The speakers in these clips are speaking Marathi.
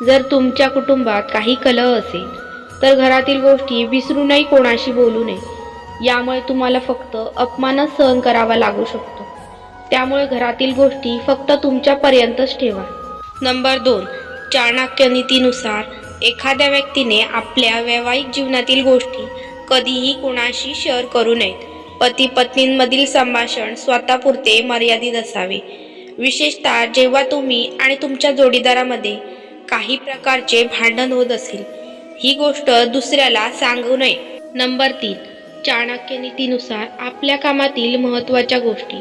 जर तुमच्या कुटुंबात काही कलह असेल तर घरातील गोष्टी विसरूनही कोणाशी बोलू नये. यामुळे तुम्हाला फक्त अपमानच सहन करावा लागू शकतो. त्यामुळे घरातील गोष्टी फक्त तुमच्यापर्यंतच ठेवा. नंबर दोन चाणक्य नीतीनुसार एखाद्या व्यक्तीने आपल्या वैवाहिक जीवनातील गोष्टी कधीही कोणाशी शेअर करू नयेत. पती पत्नींमधील संभाषण स्वतःपुरते मर्यादित असावे. विशेषतः जेव्हा तुम्ही आणि तुमच्या जोडीदारामध्ये काही प्रकारचे भांडण होत असेल. ही गोष्ट दुसऱ्याला सांगू नये. नंबर तीन. चाणक्य नीतीनुसार आपल्या कामातील महत्त्वाच्या गोष्टी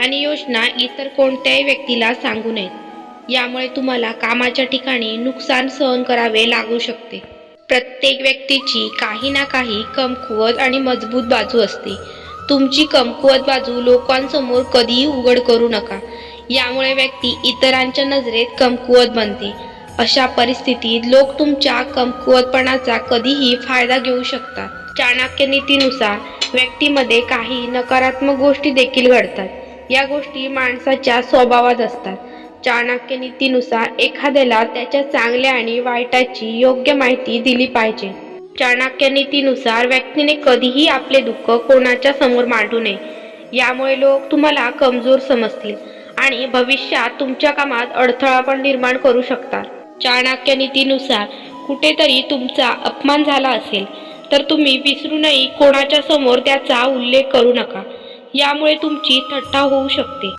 आणि योजना इतर कोणत्याही व्यक्तीला सांगू नयेत. यामुळे तुम्हाला कामाच्या ठिकाणी नुकसान सहन करावे लागू शकते. प्रत्येक व्यक्तीची काही ना काही कमकुवत आणि मजबूत बाजू असते. तुमची कमकुवत बाजू लोकांसमोर कधीही उघड करू नका. यामुळे व्यक्ती इतरांच्या नजरेत कमकुवत बनते. अशा परिस्थितीत लोक तुमच्या कमकुवतपणाचा कधीही फायदा घेऊ शकतात. चाणक्य नीतीनुसार व्यक्तीमध्ये काही नकारात्मक गोष्टी देखील घडतात. या गोष्टी माणसाच्या स्वभावात असतात. चाणक्य नीतीनुसार एखाद्याला त्याच्या चांगल्या आणि वाईटाची योग्य माहिती दिली पाहिजे. चाणक्य नीतीनुसार व्यक्तीने कधीही आपले दुःख कोणाच्या समोर मांडू नये. यामुळे लोक तुम्हाला कमजोर समजतील आणि भविष्यात तुमच्या कामात अडथळा पण निर्माण करू शकतात. चाणक्य नीतीनुसार कुठेतरी तुमचा अपमान झाला असेल तर तुम्ही विसरूनही कोणाच्या समोर त्याचा उल्लेख करू नका. यामुळे तुमची थट्टा होऊ शकते.